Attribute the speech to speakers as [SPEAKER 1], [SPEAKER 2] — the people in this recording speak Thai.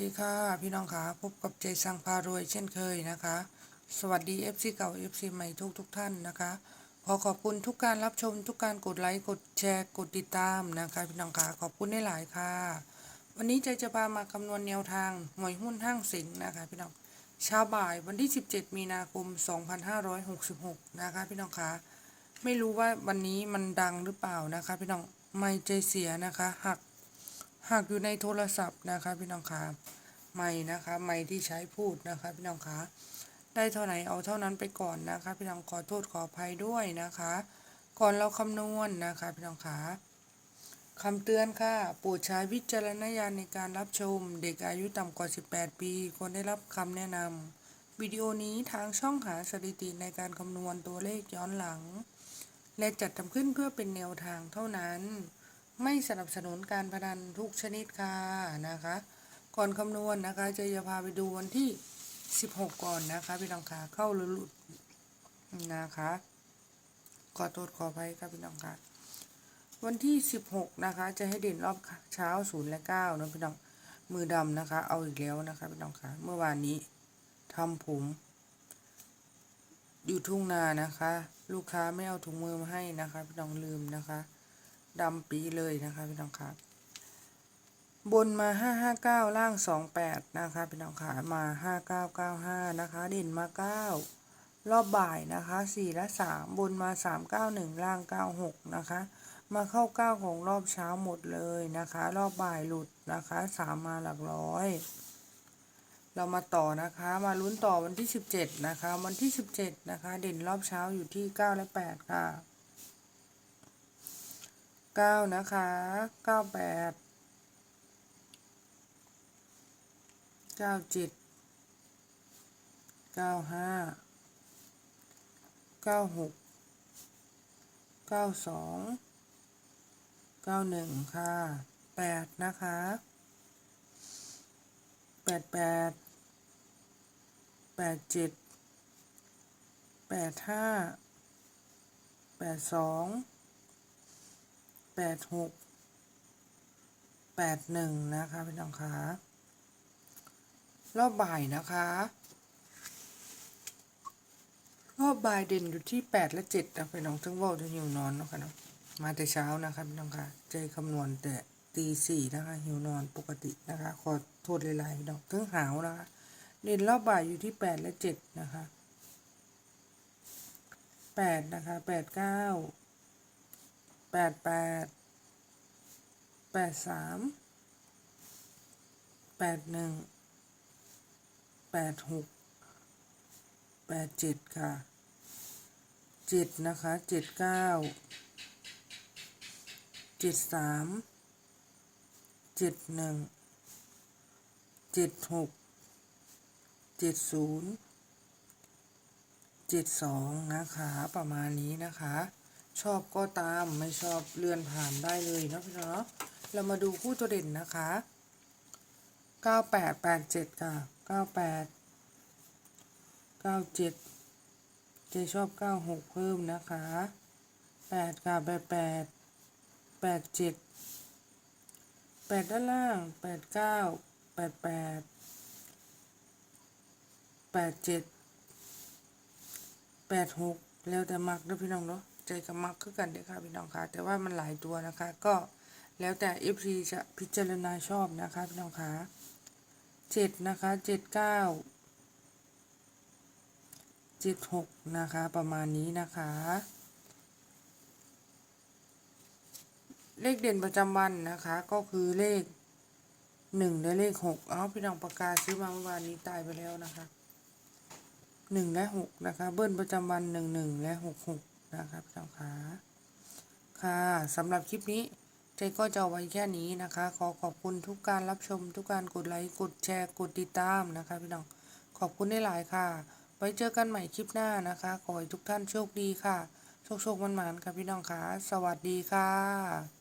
[SPEAKER 1] ดีค่ะพี่น้องคะพบกับใจสังพารวยเช่นเคยนะคะ สวัสดี FC เก่า FC ใหม่ทุกทุกท่านนะคะ ขอขอบคุณทุกการรับชมทุกการกดไลค์กดแชร์กดติดตามนะคะพี่น้องคะขอบคุณได้หลายค่ะ วันนี้ใจจะพามาคำนวณแนวทางหวยหุ้นห้างสิงห์นะคะพี่น้องเช้าบ่ายวันที่ 17 มีนาคม 2566 นะคะพี่น้องคะไม่รู้ว่าวันนี้มันดังหรือเปล่านะคะ พี่น้องไม่ใจเสียนะคะหัก หากอยู่ในโทรศัพท์นะคะพี่น้องคะไม่นะคะไม่ที่ใช้พูดนะคะพี่น้องคะได้เท่าไหร่เอาเท่านั้นไปก่อนนะคะพี่น้องขอโทษขออภัยด้วยนะคะ ก่อนเราคำนวณนะคะพี่น้องคะคำเตือนค่ะโปรดใช้วิจารณญาณในการรับชม เด็กอายุต่ำกว่า 18 ปีควรได้รับคำแนะนำวิดีโอนี้ทางช่องหาสถิติในการคำนวณตัวเลขย้อนหลัง และจัดทำขึ้นเพื่อเป็นแนวทางเท่านั้น ไม่สนับสนุนการพนันทุกชนิดค่ะนะคะ ก่อนคำนวณนะคะจะจะพาไปดูวันที่ 16 ก่อนนะคะพี่น้องค่ะเข้าหรือหลุดนะคะขอโทษขออภัยครับพี่น้องค่ะวันที่ 16 นะคะ จะให้เด่นรอบเช้า0และ9นะพี่น้องมือดำนะคะ เอาอีกแล้วนะคะพี่น้องค่ะเมื่อวานนี้ทำผม อยู่ทุ่งนานะคะ ลูกค้าไม่เอาถุงมือมาให้นะคะ พี่น้องลืมนะคะ ดำปีเลยนะคะพี่น้องค่ะบนมาห้าห้าเก้าล่างสองแปดนะคะพี่น้องค่ะมาห้าเก้าเก้าห้านะคะเด่นมาเก้ารอบบ่ายนะคะสี่และสามบนมาสามเก้าหนึ่งล่างเก้าหกนะคะมาเข้าเก้าของรอบเช้าหมดเลยนะคะ รอบบ่ายหลุดนะคะสามมาหลักร้อย เรามาต่อนะคะ มาลุ้นต่อวันที่สิบเจ็ดนะคะ วันที่สิบเจ็ดนะคะ เด่นรอบเช้าอยู่ที่เก้าและแปดค่ะ เก้านะคะเก้าแปดเก้าเจ็ดเก้าห้าเก้าหกเก้าสองเก้าหนึ่งค่ะแปดนะคะแปดแปดแปดเจ็ดแปดห้าแปดสอง แปดหกแปดหนึ่งนะคะพี่น้องคะรอบบ่ายนะคะ รอบบ่ายเด่นอยู่ที่แปดและเจ็ดนะพี่น้องทั้งว่าทั้งหิวนอนนะคะเนาะมาแต่เช้านะคะพี่น้องคะใจคำนวณแต่ตีสี่นะคะหิวนอนปกตินะคะ ขอโทษหลายๆพี่น้องทั้งหาวนะคะ เด่นรอบบ่ายอยู่ที่แปดและเจ็ดนะคะแปดนะคะแปดเก้า แปดแปดแปดสามแปดหนึ่งแปดหกแปดเจ็ดค่ะเจ็ดนะคะเจ็ดเก้าเจ็ดสามเจ็ดหนึ่งเจ็ดหกเจ็ดศูนย์เจ็ดสองนะคะ ประมาณนี้นะคะ ชอบก็ตามไม่ชอบเลื่อนผ่านได้เลยนะพี่น้องเนาะเรามาดูคู่ตัวเด่นนะคะเก้าแปดแปดเจ็ดค่ะเก้าแปดเก้าเจ็ดเจชอบเก้าหกเพิ่มนะคะแปดค่ะแปดแปดแปดเจ็ดแปดด้านล่างแปดเก้าแปดแปดแปดเจ็ดแปดหกแล้วแต่มักเด้อพี่น้องเนาะ ใจกับมักคือกันเด้อค่ะพี่น้องค่ะ แต่ว่ามันหลายตัวนะคะ ก็แล้วแต่ FC จะพิจารณาชอบนะคะพี่น้องค่ะเจ็ดนะคะเจ็ดเก้าเจ็ดหกนะคะ ประมาณนี้นะคะ เลขเด่นประจำวันนะคะ ก็คือเลขหนึ่งและเลขหกเอาพี่น้องประกาศซื้อมาเมื่อวานนี้ตายไปแล้วนะคะหนึ่งและหกนะคะ เบิ้ลประจำวันหนึ่งหนึ่งและหกหก นะคะพี่น้องคะค่ะสำหรับคลิปนี้ใจก็จะไว้แค่นี้นะคะ ขอขอบคุณทุกการรับชม ทุกการกดไลค์กดแชร์กดติดตามนะคะพี่น้องขอบคุณได้หลายค่ะ ไว้เจอกันใหม่คลิปหน้านะคะ ขอให้ทุกท่านโชคดีค่ะ โชคโชคมันหมานค่ะพี่น้องค่ะ สวัสดีค่ะ